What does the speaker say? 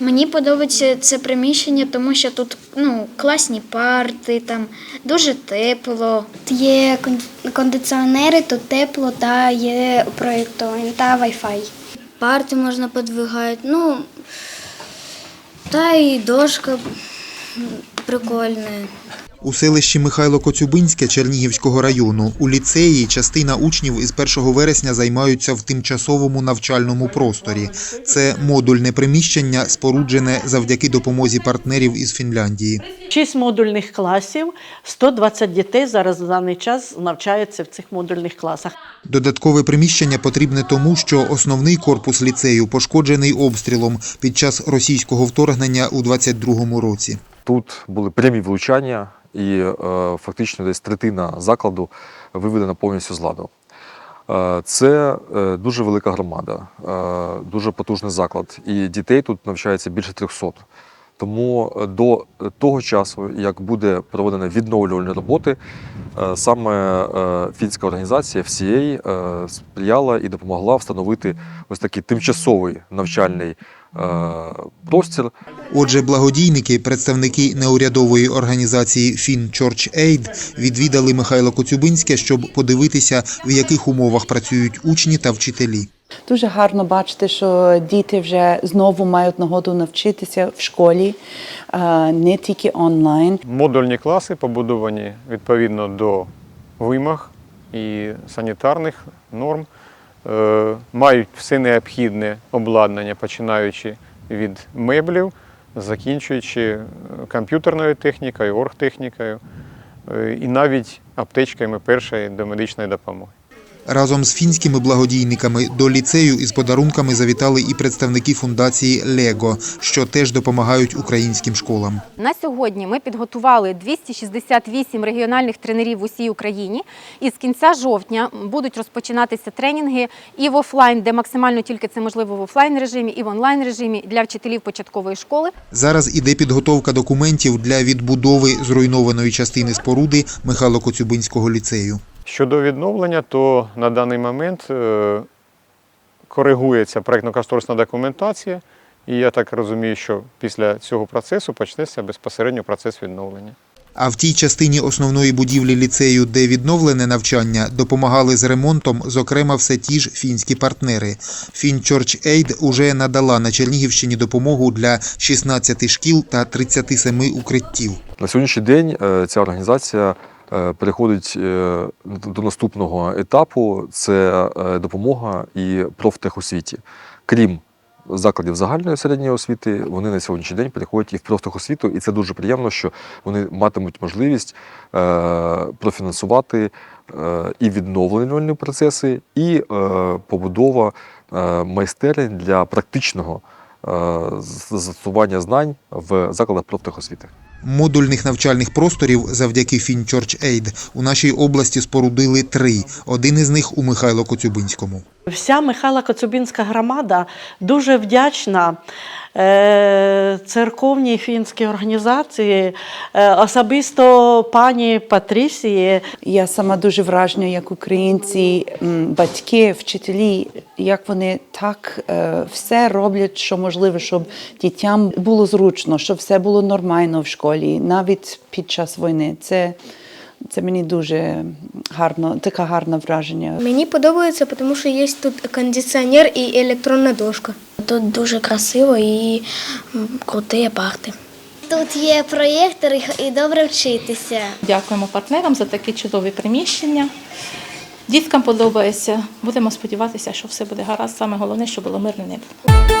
Мені подобається це приміщення, тому що тут ну, класні парти, там дуже тепло. Є кондиціонери, тут тепло та є проєктор та Wi-Fi. Парти можна подвигати, ну та і дошка прикольна. У селищі Михайло Коцюбинське Чернігівського району у ліцеї частина учнів із 1 вересня займаються в тимчасовому навчальному просторі. Це модульне приміщення, споруджене завдяки допомозі партнерів із Фінляндії. Шість модульних класів, 120 дітей зараз в даний час навчаються в цих модульних класах. Додаткове приміщення потрібне тому, що основний корпус ліцею пошкоджений обстрілом під час російського вторгнення у 22-му році. Тут були прямі влучання, і е, фактично десь третина закладу виведена повністю з ладу. Е, Це е, дуже велика громада, дуже потужний заклад, і дітей тут навчається більше 300. Тому е, до того часу, як буде проведена відновлювальні роботи, е, саме е, фінська організація FCA сприяла і допомогла встановити ось такий тимчасовий навчальний простір, Отже, благодійники, представники неурядової організації Fin Church Aid відвідали Михайло Коцюбинське, щоб подивитися, в яких умовах працюють учні та вчителі. Дуже гарно бачити, що діти вже знову мають нагоду навчитися в школі, не тільки онлайн. Модульні класи побудовані відповідно до вимог і санітарних норм, е, мають все необхідне обладнання, починаючи від меблів, закінчуючи е, комп'ютерною технікою, оргтехнікою е, і навіть аптечками першої домедичної допомоги. Разом з фінськими благодійниками до ліцею із подарунками завітали і представники фундації Лего, що теж допомагають українським школам. На сьогодні ми підготували 268 регіональних тренерів в усій Україні. І з кінця жовтня будуть розпочинатися тренінги і в офлайн, де максимально тільки це можливо в офлайн режимі, і в онлайн режимі для вчителів початкової школи. Зараз іде підготовка документів для відбудови зруйнованої частини споруди Михайло Коцюбинського ліцею. Щодо відновлення, то на даний момент е, коригується проєктно-кошторисна документація, і я так розумію, що після цього процесу почнеться безпосередньо процес відновлення. А в тій частині основної будівлі ліцею, де відновлене навчання, допомагали з ремонтом, зокрема, все ті ж фінські партнери. FinChurch Aid уже надала на Чернігівщині допомогу для 16 шкіл та 37 укриттів. На сьогоднішній день е, ця організація переходить е, до наступного етапу це е, допомога і профтехосвіті. Крім закладів загальної середньої освіти, вони на сьогоднішній день переходять і в профтехосвіту, і це дуже приємно, що вони матимуть можливість е, профінансувати е, і відновлювальні процеси, і е, побудова е, майстерень для практичного е, застосування знань в закладах профтехосвіти. Модульних навчальних просторів завдяки FinChurch Aid у нашій області спорудили три. Один із них у Михайло Коцюбинському. Вся Михайла Коцюбинська громада дуже вдячна е, церковній фінській організації, е, особисто пані Патрісії, Я сама дуже вражена, як українці, батьки, вчителі, як вони так е, все роблять, що можливо, щоб дітям було зручно, щоб все було нормально в школі, навіть під час війни. Це, це мені дуже гарно, таке гарне враження. Мені подобається, тому що є тут кондиціонер і електронна дошка. Тут дуже красиво і круті парти. Тут є проєктор і добре вчитися. Дякуємо партнерам за такі чудові приміщення. Діткам подобається. Будемо сподіватися, що все буде гаразд. Саме головне, щоб було мирне небо.